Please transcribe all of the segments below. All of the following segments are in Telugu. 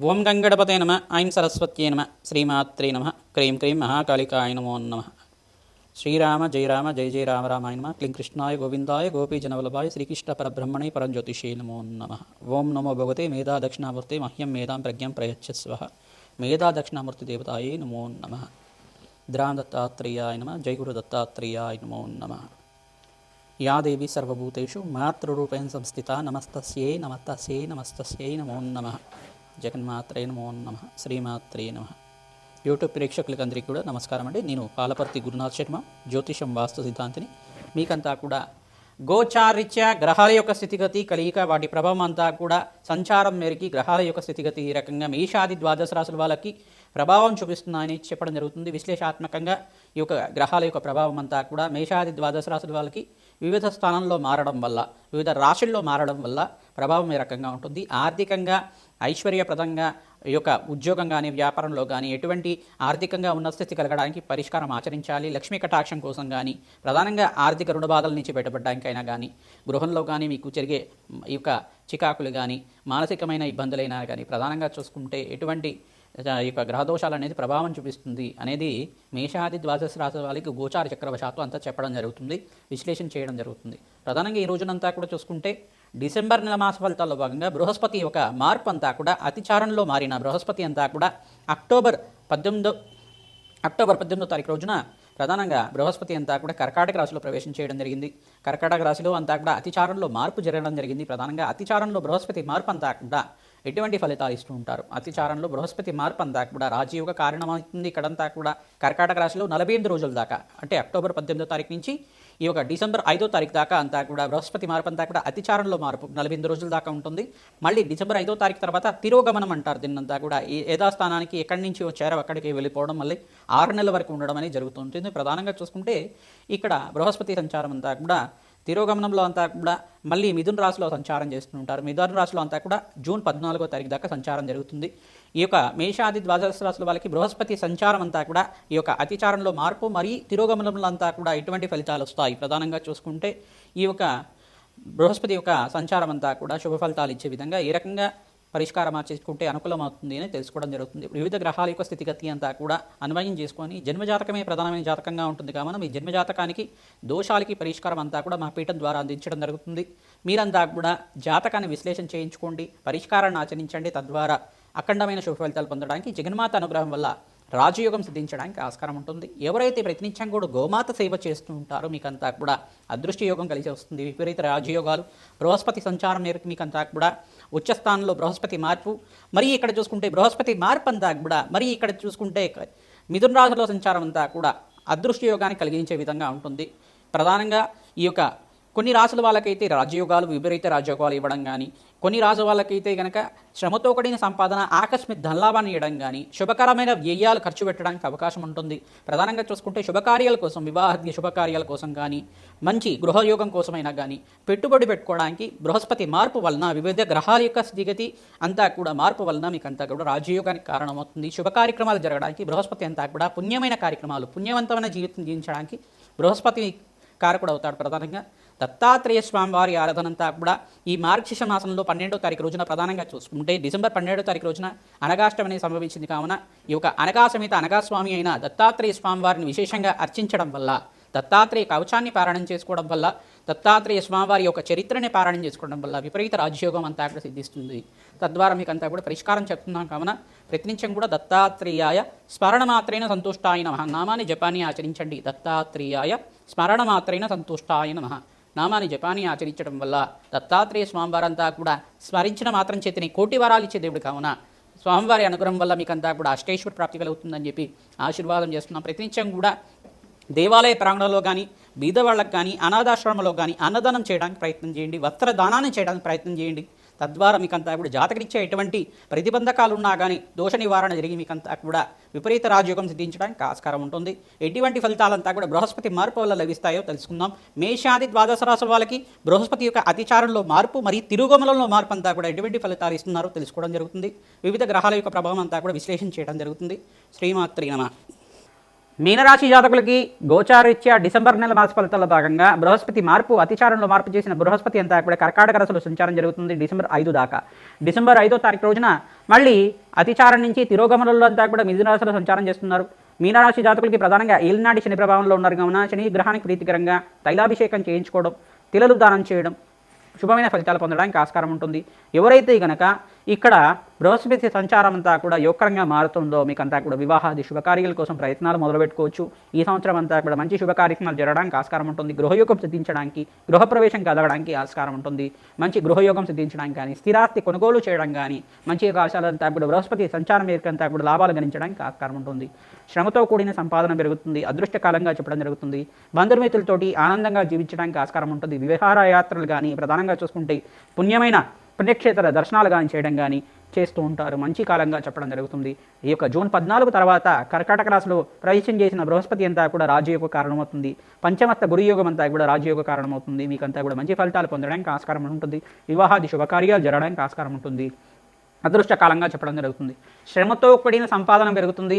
ఓం గంగడపతే నమ ఐం సరస్వత్యే నమ శ్రీమాత్రే నమ క్రీం క్రీం మహాకాళికాయ నమో నమ. శ్రీరామ జయ రామ జయ జయ రామ రామాయ నమ క్లీం కృష్ణాయ గోవిందాయ గోపీ జనవల్లభాయ శ్రీకృష్ణ పరబ్రహ్మణే పరంజ్యోతిషే నమో నమ. ఓం నమో భగవతే మేధా దక్షిణామూర్తి మహ్యం మేధాం ప్రజ్ఞం ప్రయచ్చస్వ మేధా దక్షిణామూర్తి దేవతాయే నమో నమ. ద్రాం దత్తాత్రేయాయ నమ జయ గురు దత్తాత్రేయాయ నమో నమ. యా దేవి సర్వభూతేషు మాతృరూపేణ సంస్థిత నమస్తస్యై నమస్తస్యై నమస్తస్యై నమో నమ. జగన్మాత్రే నమో నమ శ్రీమాత్రే నమ. యూట్యూబ్ ప్రేక్షకులకి అందరికీ కూడా నమస్కారం అండి. నేను పాలపర్తి గురునాథ్ శర్మ జ్యోతిషం వాస్తు సిద్ధాంతిని. మీకంతా కూడా గోచారిత్య గ్రహాల యొక్క స్థితిగతి కలియిక వాటి ప్రభావం అంతా కూడా సంచారం మేరకి గ్రహాల యొక్క స్థితిగతి ఈ రకంగా మేషాది ద్వాదశ రాశుల వాళ్ళకి ప్రభావం చూపిస్తున్నాయని చెప్పడం జరుగుతుంది. విశ్లేషాత్మకంగా ఈ యొక్క గ్రహాల యొక్క ప్రభావం అంతా కూడా మేషాది ద్వాదశ రాశుల వాళ్ళకి వివిధ స్థానంలో మారడం వల్ల వివిధ రాశుల్లో మారడం వల్ల ప్రభావం ఈ రకంగా ఉంటుంది? ఆర్థికంగా ఐశ్వర్యప్రదంగా ఈ యొక్క ఉద్యోగం కానీ వ్యాపారంలో కానీ ఎటువంటి ఆర్థికంగా ఉన్న స్థితి కలగడానికి పరిష్కారం ఆచరించాలి? లక్ష్మీ కటాక్షం కోసం కానీ ప్రధానంగా ఆర్థిక రుణ బాధల నుంచి బయటపడడానికైనా కానీ గృహంలో కానీ మీకు జరిగే ఈ యొక్క చికాకులు కానీ మానసికమైన ఇబ్బందులైనా కానీ ప్రధానంగా చూసుకుంటే ఎటువంటి ఈ యొక్క గ్రహదోషాలు అనేది ప్రభావం చూపిస్తుంది అనేది మేషాది ద్వాదశ రాశి వాళ్ళకి గోచార చక్రవశాత్తు అంతా చెప్పడం జరుగుతుంది విశ్లేషణ చేయడం జరుగుతుంది. ప్రధానంగా ఈ రోజునంతా కూడా చూసుకుంటే డిసెంబర్ నెల మాస ఫలితాల్లో భాగంగా బృహస్పతి యొక్క మార్పు అంతా కూడా అతిచారంలో మారిన బృహస్పతి అంతా కూడా అక్టోబర్ పద్దెనిమిదో అక్టోబర్ పద్దెనిమిదో తారీఖు రోజున ప్రధానంగా బృహస్పతి అంతా కూడా కర్కాటక రాశిలో ప్రవేశం చేయడం జరిగింది. కర్కాటక రాశిలో అంతా కూడా అతిచారంలో మార్పు జరగడం జరిగింది. ప్రధానంగా అతిచారంలో బృహస్పతి మార్పు అంతా కూడా ఎటువంటి ఫలితాలు ఇస్తూ ఉంటారు? అతిచారంలో బృహస్పతి మార్పు అంతా కూడా రాజయోగ కారణమవుతుంది. ఇక్కడంతా కూడా కర్కాటక రాశిలో నలభై ఎనిమిది రోజుల దాకా అంటే అక్టోబర్ పద్దెనిమిదో తారీఖు నుంచి ఈ యొక్క డిసెంబర్ ఐదో తారీఖు దాకా అంతా కూడా బృహస్పతి మార్పు అంతా కూడా అతిచారంలో మార్పు నలభై ఎనిమిది రోజుల దాకా ఉంటుంది. మళ్ళీ డిసెంబర్ ఐదో తారీఖు తర్వాత తిరోగమనం అంటారు. దీన్నంతా కూడా ఈ యథాస్థానానికి ఎక్కడి నుంచి వచ్చారో అక్కడికి వెళ్ళిపోవడం మళ్ళీ ఆరు నెలల వరకు ఉండడం అనేది జరుగుతుంటుంది. ప్రధానంగా చూసుకుంటే ఇక్కడ బృహస్పతి సంచారం అంతా కూడా తిరోగమనంలో అంతా కూడా మళ్ళీ మిథున రాశిలో సంచారం చేస్తుంటారు. మిథున రాశిలో అంతా కూడా జూన్ పద్నాలుగో తారీఖు దాకా సంచారం జరుగుతుంది. ఈ యొక్క మేషాది ద్వాదశ రాశుల వాళ్ళకి బృహస్పతి సంచారం అంతా కూడా ఈ యొక్క అతిచారంలో మార్పు మరియు తిరోగమనంలో అంతా కూడా ఎటువంటి ఫలితాలు వస్తాయి? ప్రధానంగా చూసుకుంటే ఈ యొక్క బృహస్పతి యొక్క సంచారం అంతా కూడా శుభ ఫలితాలు ఇచ్చే విధంగా ఏ రకంగా పరిష్కారం ఆచరించుకుంటే అనుకూలమవుతుంది అని తెలుసుకోవడం జరుగుతుంది. వివిధ గ్రహాల యొక్క స్థితిగతి అంతా కూడా అన్వయం చేసుకొని జన్మజాతకమే ప్రధానమైన జాతకంగా ఉంటుంది. కాబట్టి మీ జన్మజాతకానికి దోషాలకి పరిష్కారం అంతా కూడా మా పీఠం ద్వారా అందించడం జరుగుతుంది. మీరంతా కూడా జాతకాన్ని విశ్లేషణ చేయించుకోండి పరిష్కారాన్ని ఆచరించండి. తద్వారా అఖండమైన శుభ ఫలితాలు పొందడానికి జగన్మాత అనుగ్రహం వల్ల రాజయోగం సిద్ధించడానికి ఆస్కారం ఉంటుంది. ఎవరైతే ప్రతినిత్యం కూడా గోమాత సేవ చేస్తూ ఉంటారో మీకంతా కూడా అదృష్ట యోగం కలిసి వస్తుంది. విపరీత రాజయోగాలు బృహస్పతి సంచారం మేరకు మీకంతా కూడా ఉచ్చస్థానంలో బృహస్పతి మార్పు మరి ఇక్కడ చూసుకుంటే బృహస్పతి మార్పు అంతా కూడా మరి ఇక్కడ చూసుకుంటే మిథున రాశిలో సంచారం అంతా కూడా అదృష్ట యోగాన్ని కలిగించే విధంగా ఉంటుంది. ప్రధానంగా ఈ యొక్క కొన్ని రాసుల వాళ్ళకైతే రాజయోగాలు విపరీత రాజయోగాలు ఇవ్వడం కానీ కొన్ని రాసుల వాళ్ళకైతే కనుక శ్రమతో కూడిన సంపాదన ఆకస్మిక ధనలాభాన్ని ఇవ్వడం కానీ శుభకరమైన వ్యయాలు ఖర్చు పెట్టడానికి అవకాశం ఉంటుంది. ప్రధానంగా చూసుకుంటే శుభకార్యాల కోసం వివాహ శుభకార్యాల కోసం కానీ మంచి గృహయోగం కోసమైనా కానీ పెట్టుబడి పెట్టుకోవడానికి బృహస్పతి మార్పు వలన వివిధ గ్రహాల యొక్క స్థితిగతి అంతా కూడా మార్పు వలన మీకు అంతా కూడా రాజయోగానికి కారణమవుతుంది. శుభ కార్యక్రమాలు జరగడానికి బృహస్పతి అంతా కూడా పుణ్యమైన కార్యక్రమాలు పుణ్యవంతమైన జీవితం జీవించడానికి బృహస్పతి కారకుడు అవుతాడు ప్రధానంగా. దత్తాత్రేయ స్వామి వారి ఆరాధనంతా కూడా ఈ మార్గశిష మాసంలో పన్నెండో తారీఖు రోజున ప్రధానంగా చూసుకుంటే డిసెంబర్ పన్నెండో తారీఖు రోజున అనగాష్టం అనేది సంభవించింది కావున ఈ యొక్క అనగా సమేత అనగాస్వామి అయిన దత్తాత్రేయ స్వామి వారిని విశేషంగా అర్చించడం వల్ల దత్తాత్రేయ కవచాన్ని పారాయణం చేసుకోవడం వల్ల దత్తాత్రేయ స్వామివారి యొక్క చరిత్రని పారాయణం చేసుకోవడం వల్ల విపరీత రాజ్యోగం అంతా కూడా సిద్ధిస్తుంది. తద్వారా మీకు అంతా కూడా పరిష్కారం చెప్తున్నాం కావున ప్రతినిత్యం కూడా దత్తాత్రేయాయ స్మరణ మాత్రైన సంతుష్టాయ నమ. నామాన్ని జపాన్ని ఆచరించండి. దత్తాత్రేయాయ స్మరణ మాత్రైన సంతుష్టాయ నమ. నామాన్ని జపాన్ని ఆచరించడం వల్ల దత్తాత్రేయ స్వామివారంతా కూడా స్మరించిన మాత్రం చేతిని కోటి వరాలు ఇచ్చే దేవుడు కావున. స్వామివారి అనుగ్రహం వల్ల మీకంతా కూడా అష్టేశ్వర ప్రాప్తి కలుగుతుందని చెప్పి ఆశీర్వాదం చేస్తున్నాం. ప్రతినిత్యం కూడా దేవాలయ ప్రాంగణంలో కానీ బీదవాళ్ళకు కానీ అనాథాశ్రమంలో కానీ అన్నదానం చేయడానికి ప్రయత్నం చేయండి. వస్త్ర దానాన్ని చేయడానికి ప్రయత్నం చేయండి. తద్వారా మీకంతా కూడా జాతకరీత్యా ఎటువంటి ప్రతిబంధకాలు ఉన్నా కానీ దోష నివారణ జరిగి మీకంతా కూడా విపరీత రాజయోగం సిద్ధించడానికి ఆస్కారం ఉంటుంది. ఎటువంటి ఫలితాలంతా కూడా బృహస్పతి మార్పు వల్ల లభిస్తాయో తెలుసుకుందాం. మేషాది ద్వాదశ రాసుల వాళ్ళకి బృహస్పతి యొక్క అతిచారంలో మార్పు మరియు తిరుగుమలంలో మార్పు అంతా కూడా ఎటువంటి ఫలితాలు ఇస్తున్నారో తెలుసుకోవడం జరుగుతుంది. వివిధ గ్రహాల యొక్క ప్రభావం అంతా కూడా విశ్లేషణ చేయడం జరుగుతుంది. శ్రీమాత్రి నమ. మీనరాశి జాతకులకి గోచారీత్యా డిసెంబర్ నెల మాస ఫలితాల్లో భాగంగా బృహస్పతి మార్పు అతిచారంలో మార్పు చేసిన బృహస్పతి అంతా కూడా కర్కాటక రసలు సంచారం జరుగుతుంది డిసెంబర్ ఐదు దాకా. డిసెంబర్ ఐదో తారీఖు రోజున మళ్ళీ అతిచారం నుంచి తిరోగమనంలో అంతా కూడా మిథునరాశిలో సంచారం చేస్తున్నారు. మీనరాశి జాతకులకి ప్రధానంగా ఏలినాటి శని ప్రభావంలో ఉన్నారు కావున శని గ్రహానికి ప్రీతికరంగా తైలాభిషేకం చేయించుకోవడం తిలలు దానం చేయడం శుభమైన ఫలితాలు పొందడానికి ఆస్కారం ఉంటుంది. ఎవరైతే గనక ఇక్కడ బృహస్పతి సంచారం అంతా కూడా యోగకరంగా మారుతుందో మీకు అంతా కూడా వివాహాది శుభకార్యాల కోసం ప్రయత్నాలు మొదలుపెట్టుకోవచ్చు. ఈ సంవత్సరం అంతా కూడా మంచి శుభ కార్యక్రమాలు జరగడానికి ఆస్కారం ఉంటుంది. గృహయోగం సిద్ధించడానికి గృహప్రవేశం కలగడానికి ఆస్కారం ఉంటుంది. మంచి గృహయోగం సిద్ధించడానికి కానీ స్థిరాస్తి కొనుగోలు చేయడం కానీ మంచి అవకాశాలంతా కూడా బృహస్పతి సంచారం మేరకంతా కూడా లాభాలు గణించడానికి ఆస్కారం ఉంటుంది. శ్రమతో కూడిన సంపాదన పెరుగుతుంది. అదృష్టకాలంగా చెప్పడం జరుగుతుంది. బంధుమిత్రులతోటి ఆనందంగా జీవించడానికి ఆస్కారం ఉంటుంది. విహారయాత్రలు కానీ ప్రధానంగా చూసుకుంటే పుణ్యమైన పుణ్యక్షేత్ర దర్శనాలు కానీ చేయడం కానీ చేస్తూ ఉంటారు. మంచి కాలంగా చెప్పడం జరుగుతుంది. ఈ యొక్క జూన్ పద్నాలుగు తర్వాత కర్కాటక రాశిలో ప్రవేశం చేసిన బృహస్పతి అంతా కూడా రాజయోగ కారణమవుతుంది. పంచమత్త గురుయోగం అంతా కూడా రాజయోగ కారణమవుతుంది. మీకంతా కూడా మంచి ఫలితాలు పొందడానికి ఆస్కారం ఉంటుంది. వివాహాది శుభకార్యాలు జరగడానికి ఆస్కారం ఉంటుంది. అదృష్టకాలంగా చెప్పడం జరుగుతుంది. శ్రమతో కూడిన సంపాదన పెరుగుతుంది.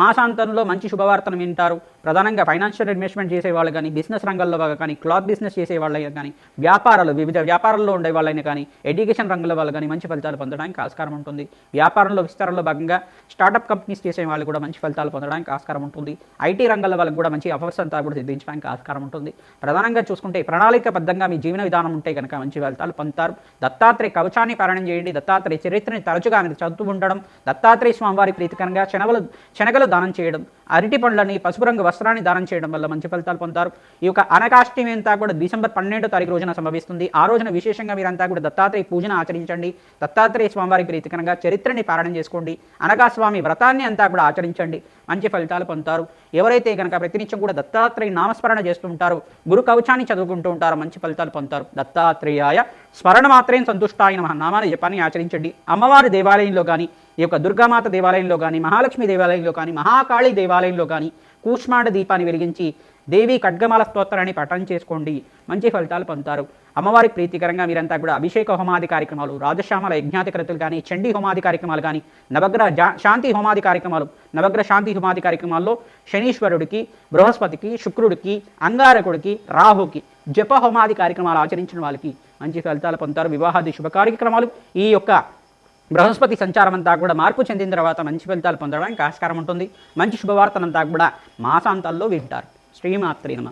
మాసాంతంలో మంచి శుభవార్తను వింటారు. ప్రధానంగా ఫైనాన్షియల్ ఇన్వెస్ట్మెంట్ చేసే వాళ్ళు కానీ బిజినెస్ రంగంలో కానీ క్లాత్ బిజినెస్ చేసే వాళ్ళైనా కానీ వ్యాపారాలు వివిధ వ్యాపారాల్లో ఉండే వాళ్ళైనా కానీ ఎడ్యుకేషన్ రంగంలో వాళ్ళు కానీ మంచి ఫలితాలు పొందడానికి ఆస్కారం ఉంటుంది. వ్యాపారంలో విస్తారంలో భాగంగా స్టార్టప్ కంపెనీస్ చేసే వాళ్ళు కూడా మంచి ఫలితాలు పొందడానికి ఆస్కారం ఉంటుంది. ఐటీ రంగంలో వాళ్ళకి కూడా మంచి అవసరంతా కూడా సిద్ధించడానికి ఆస్కారం ఉంటుంది. ప్రధానంగా చూసుకుంటే ప్రణాళికబద్ధంగా మీ జీవన విధానం ఉంటే కనుక మంచి ఫలితాలు పొందుతారు. దత్తాత్రేయ కవచాన్ని పారాయణం చేయండి. దత్తాత్రేయ చరిత్రని తరచుగా మీరు చదువుతూ ఉండడం దత్తాత్రేయ స్వామివారి ప్రీతికరంగా శనగలు శనగలు దానం చేయడం అరటి పండ్లని పసుపు రంగు వస్త్రాన్ని దానం చేయడం వల్ల మంచి ఫలితాలు పొందుతారు. ఈ యొక్క అనకాష్టమి అంతా కూడా డిసెంబర్ పన్నెండో తారీఖు రోజున సంభవిస్తుంది. ఆ రోజున విశేషంగా మీరంతా కూడా దత్తాత్రేయ పూజను ఆచరించండి. దత్తాత్రేయ స్వామివారి ప్రీతికరంగా చరిత్రని పారాయణం చేసుకోండి. అనకాస్వామి వ్రతాన్ని అంతా కూడా ఆచరించండి. మంచి ఫలితాలు పొందుతారు. ఎవరైతే కనుక ప్రతినిత్యం కూడా దత్తాత్రేయ నామస్మరణ చేస్తూ ఉంటారో గురు కవచాన్ని చదువుకుంటూ ఉంటారో మంచి ఫలితాలు పొందుతారు. దత్తాత్రేయాయ స్మరణ మాత్రమే సంతుష్టాయ నమః. నామాన్ని జపాన్ని ఆచరించండి. అమ్మవారి దేవాలయంలో కానీ ఈ యొక్క దుర్గామాత దేవాలయంలో కానీ మహాలక్ష్మి దేవాలయంలో కానీ మహాకాళి దేవాలయంలో కానీ కూష్మాండ దీపాన్ని వెలిగించి దేవి ఖడ్గమాల స్తోత్రాన్ని పఠనం చేసుకోండి. మంచి ఫలితాలు పొందుతారు. అమ్మవారి ప్రీతికరంగా మీరంతా కూడా అభిషేక హోమాది కార్యక్రమాలు రాజశ్యామల యజ్ఞాధికృతులు కానీ చండీ హోమాది కార్యక్రమాలు కానీ నవగ్రహ జా- శాంతి హోమాది కార్యక్రమాలు నవగ్రహ శాంతి హోమాది కార్యక్రమాల్లో శనీశ్వరుడికి బృహస్పతికి శుక్రుడికి అంగారకుడికి రాహుకి జప హోమాది కార్యక్రమాలు ఆచరించిన వాళ్ళకి మంచి ఫలితాలు పొందుతారు. వివాహాది శుభ కార్యక్రమాలు ఈ యొక్క బృహస్పతి సంచారం అంతా కూడా మార్పు చెందిన తర్వాత మంచి ఫలితాలు పొందడానికి ఆస్కారం ఉంటుంది. మంచి శుభవార్తనంతా కూడా మాసాంతాల్లో వింటారు. శ్రీమాత్రి నమ.